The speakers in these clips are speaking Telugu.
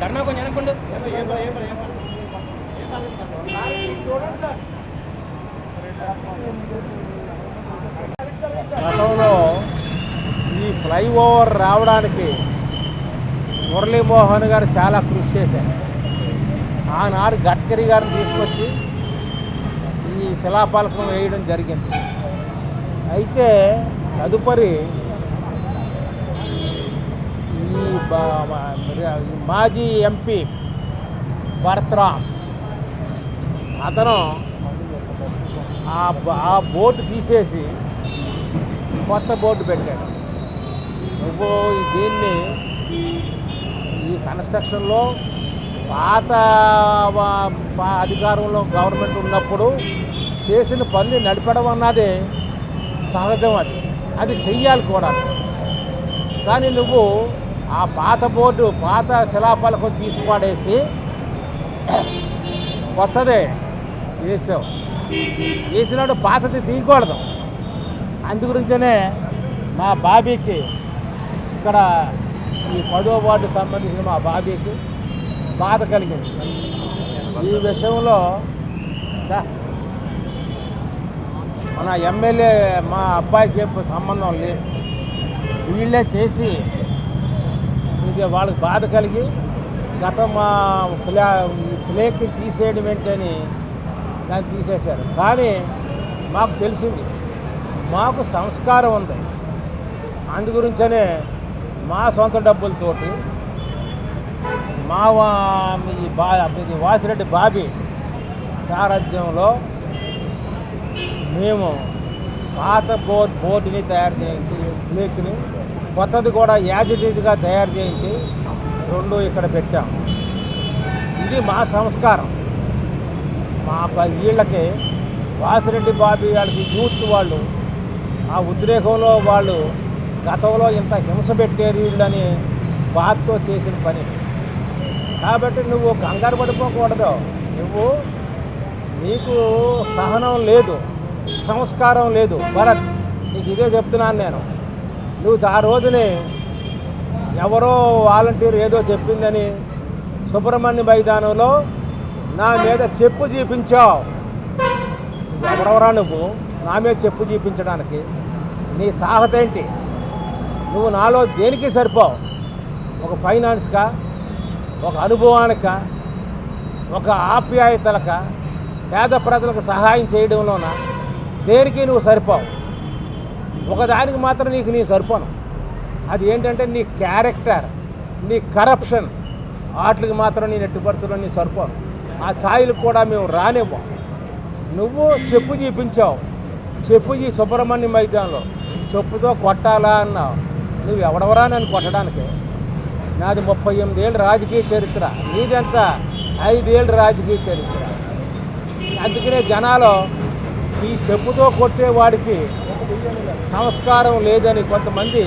ధర్నా కొంచెం అనుకోండి గతంలో ఈ ఫ్లైఓవర్ రావడానికి మురళీమోహన్ గారు చాలా కృషి చేశారు. ఆనాడు గడ్కరీ గారిని తీసుకొచ్చి ఈ శిలాపాలకం వేయడం జరిగింది. అయితే తదుపరి ఈ మాజీ ఎంపీ భరత్రామ్ అతను ఆ బోర్డు తీసేసి కొత్త బోర్డు పెట్టాడు. నువ్వు దీన్ని ఈ కన్స్ట్రక్షన్లో పాత అధికారంలో గవర్నమెంట్ ఉన్నప్పుడు చేసిన పనులు నడపడం అన్నది సహజం అది. అది చెయ్యాలి కూడా. కానీ నువ్వు ఆ పాత బోర్డు పాత శిలాపాలకు తీసి కొత్తదే వేసావు. వేసినప్పుడు పాతది తీయకూడదు. అందు గురించనే మా బాబీకి ఇక్కడ ఈ పదో వార్డు సంబంధించిన మా బాబీకి బాధ కలిగింది. ఈ విషయంలో దా, మన ఎమ్మెల్యే మా అబ్బాయికి చెప్పు సంబంధం లేదు వీళ్ళే చేసి ఇది వాళ్ళకి బాధ కలిగి గత మా ప్లే ప్లేకి తీసేయడం ఏంటని దాన్ని తీసేశారు. కానీ మాకు తెలిసింది మాకు సంస్కారం ఉంది. అందుగురించనే మా సొంత డబ్బులతోటి మా బా వాసిరెడ్డి బాబీ సారథ్యంలో మేము పాత బోర్డ్ బోర్డుని తయారు చేయించి బ్లేక్ని కొత్తది కూడా యాజ్ తయారు చేయించి రెండు ఇక్కడ పెట్టాం. ఇది మా సంస్కారం. మా వీళ్ళకి వాసిరెడ్డి బాబీ వాళ్ళకి యూత్ వాళ్ళు ఆ ఉద్రేకంలో వాళ్ళు గతంలో ఇంత హింస పెట్టారు వీళ్ళని బాధతో చేసిన పని. కాబట్టి నువ్వు కంగారు పడిపోకూడదు. నువ్వు నీకు సహనం లేదు. సంస్కారం లేదు. భరత్ నీకు ఇదే చెప్తున్నాను నేను. నువ్వు ఆ రోజునే ఎవరో వాలంటీర్ ఏదో చెప్పిందని సుబ్రహ్మణ్య మైదానంలో నా మీద చెప్పు చూపించావు. ఎవరెవరా నువ్వు? నా మీద చెప్పు చూపించడానికి. నీ తాహత ఏంటి? నువ్వు నాలో దేనికి సరిపోవు? ఒక ఫైనాన్స్కా ఒక అనుభవానిక? ఒక ఆప్యాయతలక? పేద ప్రజలకు సహాయం చేయడంలోన? దేనికి నువ్వు సరిపోవు? ఒకదానికి మాత్రం నీకు నీ సరిపోను. అది ఏంటంటే నీ క్యారెక్టర్ నీ కరప్షన్ వాటికి మాత్రం నేను ఎట్టుపడుతున్నా నీ సరిపోను. ఆ ఛాయలకు కూడా మేము రానివ్వం. నువ్వు చెప్పు చూపించావు. చెప్పు చీ సుబ్రహ్మణ్యం మైదానంలో చెప్పుతో కొట్టాలా అన్నావు. నువ్వు ఎవడవరా నన్ను కొట్టడానికి? నాది ముప్పై ఎనిమిదేళ్ళు రాజకీయ చరిత్ర. నీదంతా? ఐదేళ్ళు రాజకీయ చరిత్ర. అందుకనే జనాలు ఈ చెప్పుతో కొట్టేవాడికి సంస్కారం లేదని కొంతమంది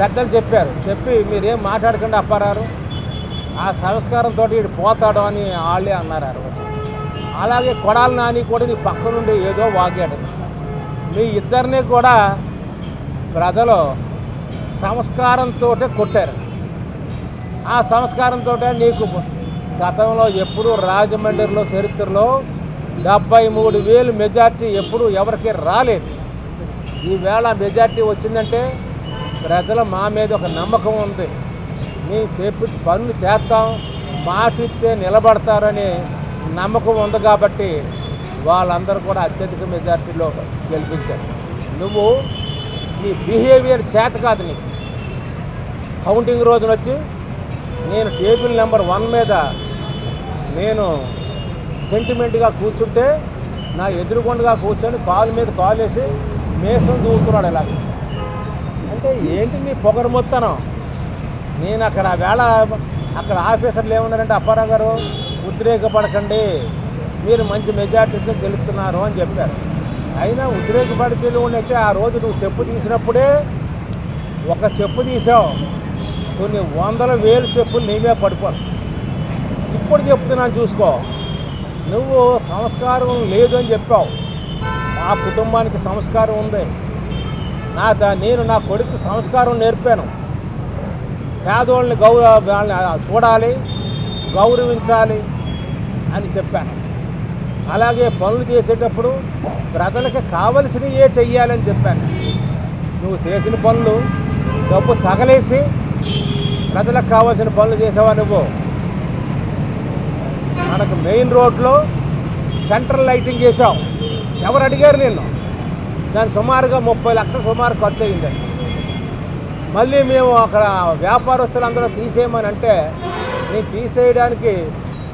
పెద్దలు చెప్పారు. చెప్పి మీరేం మాట్లాడకుండా అప్పారారు ఆ సంస్కారంతో వీడు పోతాడు అని వాళ్ళే అన్నారు అలాగే కొడాలి నాని కూడా నీ పక్క నుండి ఏదో వాగాడు. మీ ఇద్దరిని కూడా ప్రజలు సంస్కారంతో కొట్టారు. ఆ సంస్కారంతో నీకు గతంలో ఎప్పుడూ రాజమండ్రిలో చరిత్రలో డెబ్బై మూడు వేలు మెజార్టీ ఎప్పుడు ఎవరికి రాలేదు. ఈవేళ మెజార్టీ వచ్చిందంటే ప్రజల మా మీద ఒక నమ్మకం ఉంది. మేము చెప్పి పనులు చేస్తాం మాటిస్తే నిలబడతారని నమ్మకం ఉంది కాబట్టి వాళ్ళందరూ కూడా అత్యధిక మెజార్టీలో గెలిపించారు. నువ్వు నీ బిహేవియర్ చేత కాదు నీకు. కౌంటింగ్ రోజున వచ్చి నేను టేబుల్ నెంబర్ వన్ మీద నేను సెంటిమెంట్గా కూర్చుంటే నా ఎదురుగుండగా కూర్చొని కాలు మీద కాలు వేసి మేసం దూకుతున్నాడు ఇలా. అంటే ఏంటి నీ పొగరు మొత్తనం నేను అక్కడ వేళ అక్కడ ఆఫీసర్లు ఏమన్నారంటే అప్పారావు గారు ఉద్రేకపడకండి. మీరు మంచి మెజార్టీతో గెలుపుతున్నారు అని చెప్పారు. అయినా ఉద్రేకపడితే ఉండే ఆ రోజు నువ్వు చెప్పు తీసినప్పుడే ఒక చెప్పు తీసావు. కొన్ని వందల వేలు చెప్పులు నీవే పడిపోను. ఇప్పుడు చెప్తున్నాను చూసుకో. నువ్వు సంస్కారం లేదు అని చెప్పావు. మా కుటుంబానికి సంస్కారం ఉంది. నా ద- నేను నా కొడుకు సంస్కారం నేర్పాను. పేదోళ్ళని గౌరవ వాళ్ళని చూడాలి గౌరవించాలి అని చెప్పాను. అలాగే పనులు చేసేటప్పుడు ప్రజలకు కావలసినవే చెయ్యాలని చెప్పాను. నువ్వు చేసిన పనులు డబ్బు తగలేసి ప్రజలకు కావాల్సిన పనులు చేసావా నువ్వు? మనకు మెయిన్ రోడ్లో సెంట్రల్ లైటింగ్ చేసాం ఎవరు అడిగారు నిన్ను? దాని సుమారుగా ముప్పై లక్షల సుమారు ఖర్చు అయిందండి మళ్ళీ మేము అక్కడ వ్యాపారస్తులందరూ తీసేయమని అంటే నేను తీసేయడానికి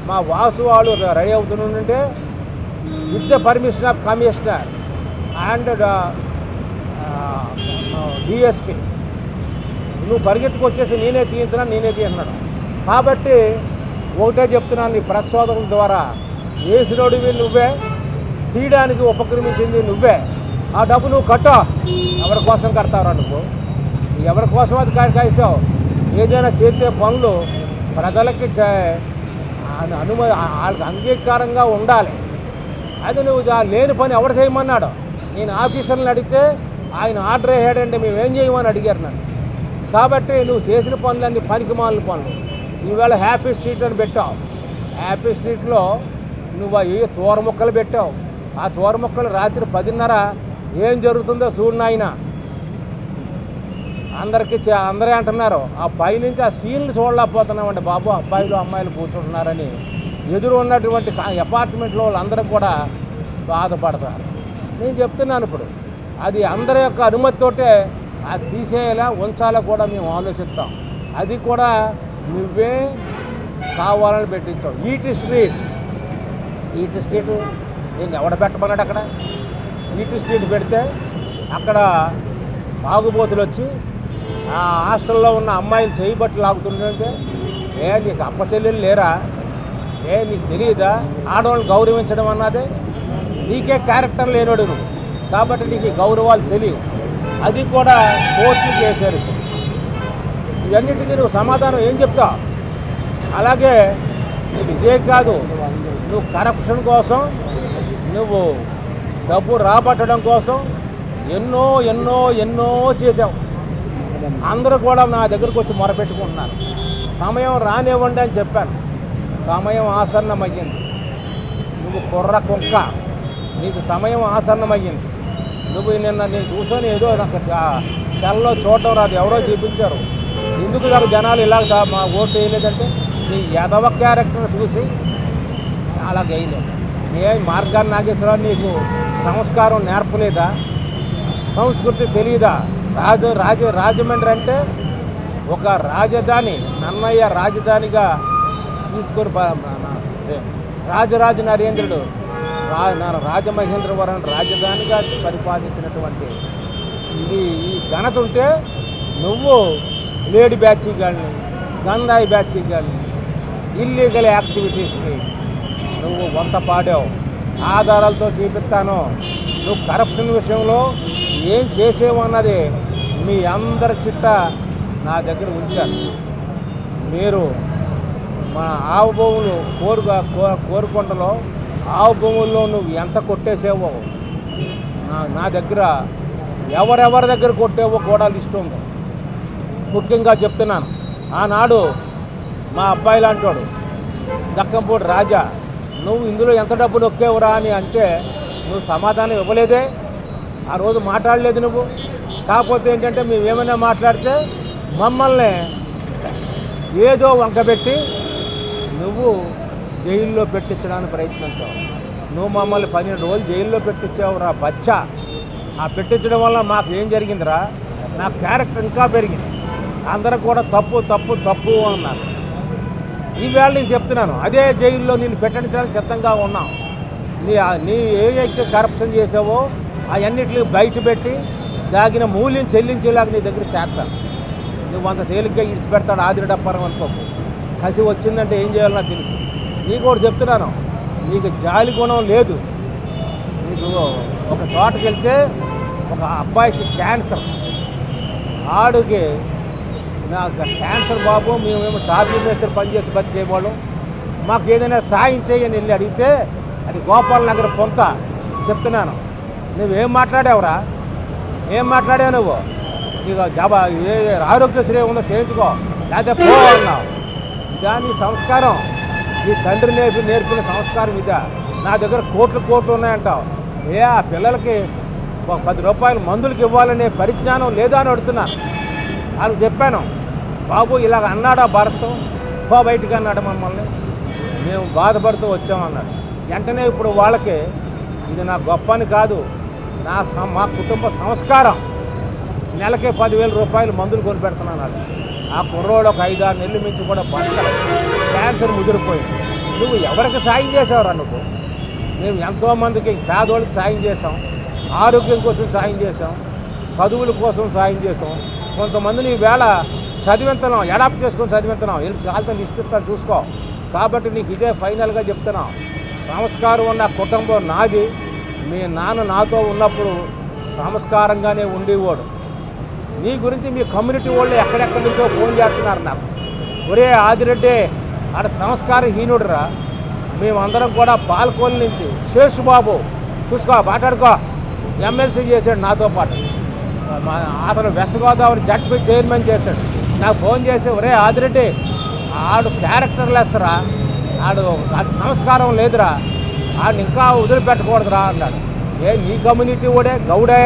మా వాసు వాళ్ళు రెడీ అవుతుంటే with the permission of commissioner and DSP. నువ్వు పరిగెత్తుకు వచ్చేసి నేనే తీయించున్నా నేనే తీస్తున్నాడు కాబట్టి ఒకటే చెప్తున్నాను నీ ప్రచోదనం ద్వారా. వేసినోడివి నువ్వే తీయడానికి ఉపక్రమించింది నువ్వే. ఆ డబ్బు నువ్వు కట్టో. ఎవరి కోసం కడతావురా నువ్వు? ఎవరి కోసం అది కాయిస్తావు? ఏదైనా చేసే పనులు ప్రజలకి అనుమతి వాళ్ళకి అంగీకారంగా ఉండాలి. అది నువ్వు లేని పని ఎవరు చేయమన్నాడు? నేను ఆఫీసర్ని అడిగితే ఆయన ఆర్డర్ వేసాడంటే మేము ఏం చేయమని అడిగారు నన్ను. కాబట్టి నువ్వు చేసిన పనులన్నీ పనికి మాలిన పనులు. ఈవేళ హ్యాపీ స్ట్రీట్ అని పెట్టావు. హ్యాపీ స్ట్రీట్లో నువ్వు ఏ తోర మొక్కలు పెట్టావు. ఆ తోర ముక్కలు రాత్రి పదిన్నర ఏం జరుగుతుందో చూడు నాయన. అందరికీ అందరే అంటున్నారు ఆ పైనుంచి ఆ సీన్లు చూడలేకపోతున్నామండి బాబు అబ్బాయిలు అమ్మాయిలు కూర్చుంటున్నారని. ఎదురు ఉన్నటువంటి అపార్ట్మెంట్లో వాళ్ళందరూ కూడా బాధపడతారు. నేను చెప్తున్నాను ఇప్పుడు అది అందరి యొక్క అనుమతితోటే అది తీసేయాలా ఉంచాలా కూడా మేము ఆలోచిస్తాం. అది కూడా నువ్వే కావాలని పెట్టించావు. ఈటి స్ట్రీట్. ఈటి స్ట్రీట్ నేను ఎవడ పెట్టమన్నాడు అక్కడ? ఈటి స్ట్రీట్ పెడితే అక్కడ తాగుబోతులు వచ్చి ఆ హాస్టల్లో ఉన్న అమ్మాయిలు చేయి బట్టి లాగుతుంటే ఏ నీకు అప్ప చెల్లెలు లేరా? ఏ నీకు తెలియదా ఆడవాళ్ళని గౌరవించడం అన్నదే? నీకే క్యారెక్టర్ లేనోడు నువ్వు. కాబట్టి నీకు గౌరవాలు తెలియవు. అది కూడా కోర్టు చేశారు. ఇవన్నిటికీ నువ్వు సమాధానం ఏం చెప్తావు? అలాగే నీకు ఇదే కాదు. నువ్వు కరప్షన్ కోసం నువ్వు డబ్బు రాబట్టడం కోసం ఎన్నో ఎన్నో ఎన్నో చేసావు అందరూ కూడా నా దగ్గరకు వచ్చి మొరపెట్టుకుంటున్నారు. సమయం రానివ్వండి అని చెప్పాను. సమయం ఆసన్నమయ్యింది. నువ్వు కుర్ర కుక్క. నీకు సమయం ఆసన్నమయ్యింది. నువ్వు నిన్న నేను చూసాను ఏదో నాకు సెల్లో చూడటం రాదు. ఎవరో చూపించారు. ఎందుకు నాకు జనాలు ఇలాగ మా ఓటు వేయలేదంటే ఈ యాదవ క్యారెక్టర్ చూసి అలా వేయలేదు ఏ మార్గాన్ని నాగేశ్వరరావు నీకు సంస్కారం నేర్పలేదా? సంస్కృతి తెలియదా? రాజు రాజ రాజమండ్రి అంటే ఒక రాజధాని నన్నయ్య రాజధానిగా తీసుకొని రాజరాజ నరేంద్రుడు రా రాజమహేంద్రవరం రాజధానిగా పరిపాలించినటువంటి ఇది. ఈ ఘనత ఉంటే నువ్వు లేడీ బ్యాచ్ కానీ గంధాయి బ్యాచ్ కానీ ఇల్లీగల్ యాక్టివిటీస్కి నువ్వు వంత పాడావు. ఆధారాలతో చూపిస్తాను. నువ్వు కరప్షన్ విషయంలో ఏం చేసేవు అన్నది మీ అందరి చిట్ట నా దగ్గర ఉంచాను మీరు మా ఆవు భూములు కోరుగా కో- కోరుకొండలో ఆవు భూముల్లో నువ్వు ఎంత కొట్టేసేవో నా నా దగ్గర ఎవరెవరి దగ్గర కొట్టేవో కూడా లిస్ట్ ఉంది. ముఖ్యంగా చెప్తున్నాను. ఆనాడు మా అబ్బాయి లాంటివాడు దక్కంపూడి రాజా నువ్వు ఇందులో ఎంత డబ్బు నొక్కేవురా అని అంటే నువ్వు సమాధానం ఇవ్వలేదే ఆ రోజు మాట్లాడలేదు నువ్వు. కాకపోతే ఏంటంటే మేము ఏమైనా మాట్లాడితే మమ్మల్ని ఏదో వంకబెట్టి నువ్వు జైల్లో పెట్టించడానికి ప్రయత్నించావు. నువ్వు మమ్మల్ని పన్నెండు రోజులు జైల్లో పెట్టించావురా బచ్చా. ఆ పెట్టించడం వల్ల మాకు ఏం జరిగిందిరా? నా క్యారెక్టర్ ఇంకా పెరిగింది. అందరూ కూడా తప్పు తప్పు తప్పు అన్నారు. ఈవేళ నేను చెప్తున్నాను అదే జైల్లో నేను పెట్టించడానికి సిద్ధంగా ఉన్నాం. నీ నీ ఏవైతే కరప్షన్ చేసావో అవన్నిటిని బయటపెట్టి దాగిన మూల్యం చెల్లించేలాగా నీ దగ్గర చేస్తాను. నువ్వు అంత తేలిగ్గా ఇడిచిపెడతాడు ఆదిరడప్పారం అనుకోకు కసి వచ్చిందంటే ఏం చేయాలో నాకు తెలుసు. నీకు కూడా చెప్తున్నాను నీకు జాలి గుణం లేదు. నీకు ఒక చోటకి వెళ్తే ఒక అబ్బాయికి క్యాన్సర్ ఆడుకి నాకు క్యాన్సర్ బాబు మేమేమో టాపీ మేస్త్రి పనిచేసి బతికేవాళ్ళం. మాకు ఏదైనా సాయం చేయని వెళ్ళి అడిగితే అది గోపాల్ నగర్ పొంత చెప్తున్నాను. నువ్వేం మాట్లాడావురా? ఏం మాట్లాడావు నువ్వు? నీకు జబా ఏ ఆరోగ్యశ్రీ ఉందో చేయించుకో లేకపోతే పో అన్నావు. ఇదా నీ సంస్కారం. నీ తండ్రి నేర్పి నేర్పిన సంస్కారం ఇదా. నా దగ్గర కోట్లు కోట్లు ఉన్నాయంటావు. ఏ ఆ పిల్లలకి ఒక పది రూపాయలు మందులకి ఇవ్వాలనే పరిజ్ఞానం లేదా అని అడుగుతున్నాను వాళ్ళకి చెప్పాను బాబు ఇలాగ అన్నాడా భరత్? బా బయటికి అన్నాడు మమ్మల్ని. మేము బాధపడుతూ వచ్చామన్నాడు వెంటనే ఇప్పుడు వాళ్ళకి ఇది నా గొప్ప అని కాదు నా మా కుటుంబ సంస్కారం. నెలకే పదివేల రూపాయలు మందులు కొనిపెడుతున్నాడు ఆ కుర్రోడు ఒక ఐదు ఆరు నెలలు మించి కూడా పంట క్యాన్సర్ ముదిరిపోయింది. నువ్వు ఎవరికి సాయం చేసావురా నువ్వు? మేము ఎంతోమందికి పేదోళ్ళకి సాయం చేసాం ఆరోగ్యం కోసం సాయం చేసాం చదువుల కోసం సాయం చేసాం కొంతమందిని వేళ చదివింతున్నాం ఎడాప్ట్ చేసుకొని చదివింతున్నాం కాలుతో లిస్ట్ చూసుకో. కాబట్టి నీకు ఇదే ఫైనల్గా చెప్తున్నాం. సంస్కారం ఉన్న కుటుంబం నాది. మీ నాన్న నాతో ఉన్నప్పుడు సంస్కారంగానే ఉండేవాడు. నీ గురించి మీ కమ్యూనిటీ వాళ్ళు ఎక్కడెక్కడి నుంచో ఫోన్ చేస్తున్నారు నాకు. ఒరే ఆదిరెడ్డి ఆడ సంస్కారహీనుడురా. మేమందరం కూడా పాల్కోల్ నుంచి శేషుబాబు. చూసుకో మాట్లాడుకో. ఎమ్మెల్సీ చేశాడు నాతో పాటు. అతను వెస్ట్ గోదావరి జడ్పీ చైర్మన్ చేశాడు. నాకు ఫోన్ చేసి ఒరే ఆదిరెడ్డి ఆడు క్యారెక్టర్ లెస్ రా ఆడు ఆడు సంస్కారం లేదురా ఆడిని ఇంకా వదిలిపెట్టకూడదురా అన్నాడు. ఏ నీ కమ్యూనిటీ కూడా గౌడే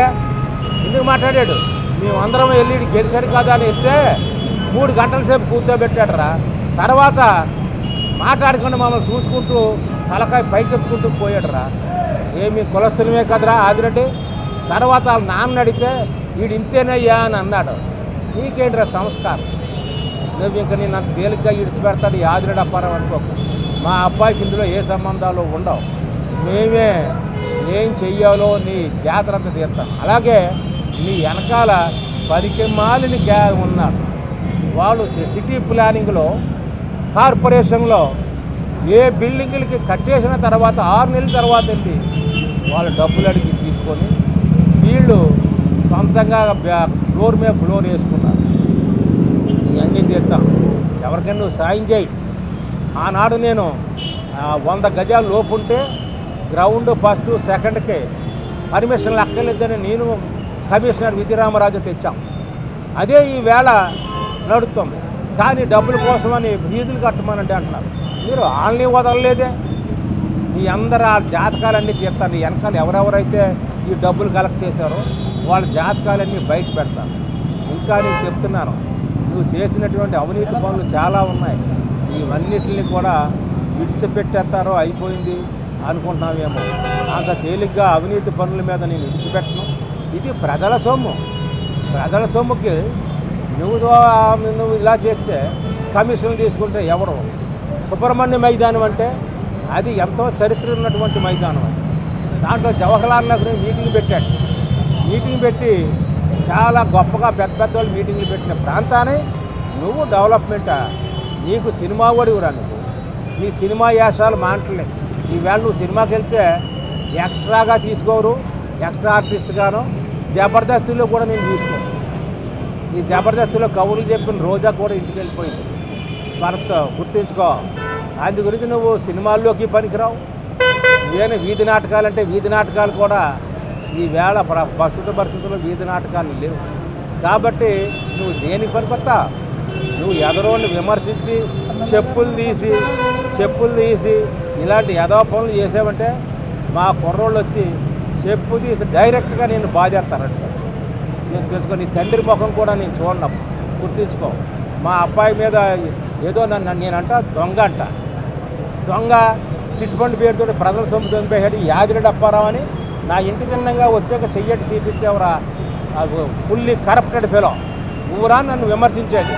ఎందుకు మాట్లాడాడు? మేమందరం వెళ్ళి గెలిచాడు కదా అని ఇస్తే మూడు గంటల సేపు కూర్చోబెట్టాడరా. తర్వాత మాట్లాడకుండా మమ్మల్ని చూసుకుంటూ తలకాయ పైకెత్తుకుంటూ పోయాడురా. ఏమి కులస్తులమే కదరా ఆదిరెడ్డి? తర్వాత వాళ్ళ నాన్న అడిగితే వీడు ఇంతేనయ్యా అని అన్నాడు. నీకేంటిరా సంస్కారం? నువ్వు ఇంకా నేను అంత తేలిగ్గా ఇడిచిపెడతాడు ఈ అప్పారం అనుకోకు మా అబ్బాయికి ఇందులో ఏ సంబంధాలు ఉండవు. మేమే ఏం చెయ్యాలో నీ జాతర అంతా తీస్తాం అలాగే నీ వెనకాల పదికి మాలిని గ్యా ఉన్నాడు. వాళ్ళు సిటీ ప్లానింగ్లో కార్పొరేషన్లో ఏ బిల్డింగులకి కట్టేసిన తర్వాత ఆరు నెలల తర్వాత వెళ్ళి వాళ్ళు డబ్బులు అడిగి తీసుకొని వీళ్ళు సొంతంగా బ్యా- ఫ్లోర్ మీద ఫ్లోర్ వేసుకున్నారు ఇవన్నీ చేద్దాం ఎవరికైనా నువ్వు సాయం చేయి. ఆనాడు నేను వంద గజాలు లోపు ఉంటే గ్రౌండ్ ఫస్ట్ సెకండ్కి పర్మిషన్లు అక్కర్లేదని నేను కమిషనర్ విజయరామరాజు తెచ్చాం. అదే ఈ వేళ నడుస్తుంది కానీ డబ్బుల కోసమని ఫీజులు కట్టమనంటే అంటున్నారు. మీరు వాళ్ళని వదలలేదే. మీ అందరు ఆ జాతకాలన్నీ తీస్తారు. నీ వెనకాల ఎవరెవరైతే ఈ డబ్బులు కలెక్ట్ చేశారో వాళ్ళ జాతకాలన్నీ బయట పెడతారు. ఇంకా నేను చెప్తున్నాను నువ్వు చేసినటువంటి అవినీతి పనులు చాలా ఉన్నాయి. ఇవన్నిటిని కూడా విడిచిపెట్టేస్తారో అయిపోయింది అనుకుంటున్నావేమో. అంత తేలిగ్గా అవినీతి పనుల మీద నేను విడిచిపెట్టను. ఇది ప్రజల సొమ్ము. ప్రజల సొమ్ముకి నువ్వు నువ్వు ఇలా చేస్తే కమిషన్లు తీసుకుంటే ఎవరు? సుబ్రహ్మణ్య మైదానం అంటే అది ఎంతో చరిత్ర ఉన్నటువంటి మైదానం అది. దాంట్లో జవహర్లాల్ నెహ్రూ మీటింగ్ పెట్టాడు. మీటింగ్ పెట్టి చాలా గొప్పగా పెద్ద పెద్ద వాళ్ళు మీటింగ్లు పెట్టిన ప్రాంతాన్ని నువ్వు డెవలప్మెంట్? నీకు సినిమా ఓడివురా నువ్వు. నీ సినిమా యాసాలు మాటలేదు ఈవేళ నువ్వు సినిమాకి వెళ్తే ఎక్స్ట్రాగా తీసుకోరు ఎక్స్ట్రా ఆర్టిస్ట్గాను జబర్దస్తిలో కూడా నేను తీసుకోను. ఈ జబర్దస్తిలో కవులు చెప్పిన రోజా కూడా ఇంటికి వెళ్ళిపోయింది. భరత్ గుర్తుంచుకో. అందు గురించి నువ్వు సినిమాల్లోకి పనికిరావు. నేను వీధి నాటకాలంటే వీధి నాటకాలు కూడా ఈ వేళ ప్ర- ప్రస్తుత పరిస్థితుల్లో వీధి నాటకాలు లేవు. కాబట్టి నువ్వు దేనికి పనికొత్తా నువ్వు ఎదరోని విమర్శించి చెప్పులు తీసి చెప్పులు తీసి ఇలాంటి యథో పనులు చేసావంటే మా కుర్రోళ్ళు వచ్చి చెప్పు తీసి డైరెక్ట్గా నేను బాధేస్తానంట నేను తెలుసుకో నీ తండ్రి ముఖం కూడా నేను చూడడం గుర్తించుకో. మా అబ్బాయి మీద ఏదో నన్ను నేనంట దొంగ అంట. దొంగ చిట్ ఫండ్ పేరుతో ప్రజల సొమ్ము దొంగిపోయాడు యాదిరెడ్డి అప్పారావు అని నా ఇంటి కిందంగా వచ్చాక చెయ్యటి సీపిచ్చావురా ఫుల్లీ కరప్టెడ్ ఫెలో ఊరా నన్ను విమర్శించేది.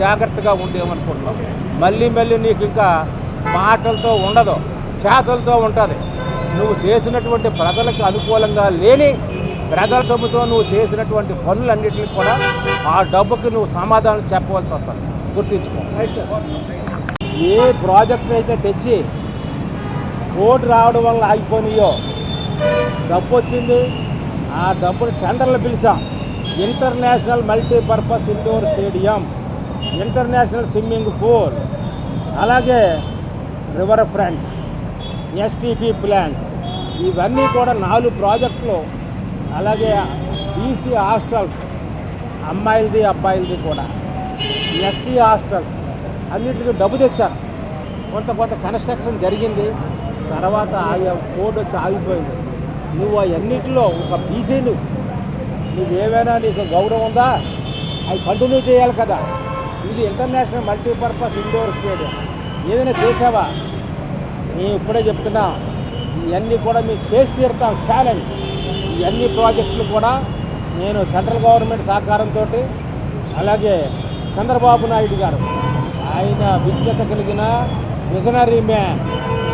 జాగ్రత్తగా ఉండేమనుకుంటున్నాం మళ్ళీ మళ్ళీ నీకు ఇంకా మాటలతో ఉండదు చేతలతో ఉంటుంది. నువ్వు చేసినటువంటి ప్రజలకు అనుకూలంగా లేని ప్రజల సొమ్ముతో నువ్వు చేసినటువంటి పనులన్నింటినీ కూడా ఆ డబ్బుకి నువ్వు సమాధానం చెప్పవలసి వస్తుంది. గుర్తించుకో. ఏ ప్రాజెక్ట్ అయితే తెచ్చి ఓటు రావడం వల్ల ఆగిపోయినాయో. డబ్బు వచ్చింది. ఆ డబ్బుని టెండర్లు పిలిచాం. International multipurpose indoor stadium international swimming pool అలాగే రివర్ ఫ్రంట్ ఎస్టీపీ ప్లాంట్. ఇవన్నీ కూడా నాలుగు ప్రాజెక్టులు అలాగే బీసీ హాస్టల్స్ అమ్మాయిలది అబ్బాయిలది కూడా. ఎస్సీ హాస్టల్స్ అన్నిటికీ డబ్బు తెచ్చారు. కొంత కొంత కన్స్ట్రక్షన్ జరిగింది. తర్వాత ఆగి కోడ్ వచ్చి ఆగిపోయింది. నువ్వు అవన్నిటిలో ఒక బీసీ నువ్వు. నీకు ఏమైనా నీకు గౌరవం ఉందా? అవి కంటిన్యూ చేయాలి కదా. ఇది ఇంటర్నేషనల్ మల్టీపర్పస్ ఇండోర్ స్టేడియం ఏదైనా చేసావా? నేను ఇప్పుడే చెప్తున్నా ఇవన్నీ కూడా మీకు చేసి తీరుతాం ఛాలెంజ్ ఇవన్నీ ప్రాజెక్టులు కూడా నేను సెంట్రల్ గవర్నమెంట్ సహకారంతో అలాగే చంద్రబాబు నాయుడు గారు. ఆయన విజ్ఞత కలిగిన విజనరీ మ్యాన్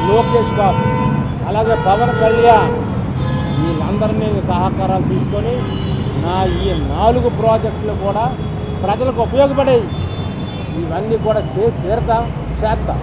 లోకేష్ బాబు అలాగే పవన్ కళ్యాణ్ వీళ్ళందరినీ సహకారాలు తీసుకొని నా ఈ నాలుగు ప్రాజెక్టులు కూడా ప్రజలకు ఉపయోగపడేవి. ఇవన్నీ కూడా చేసి తీరుతాం చేద్దాం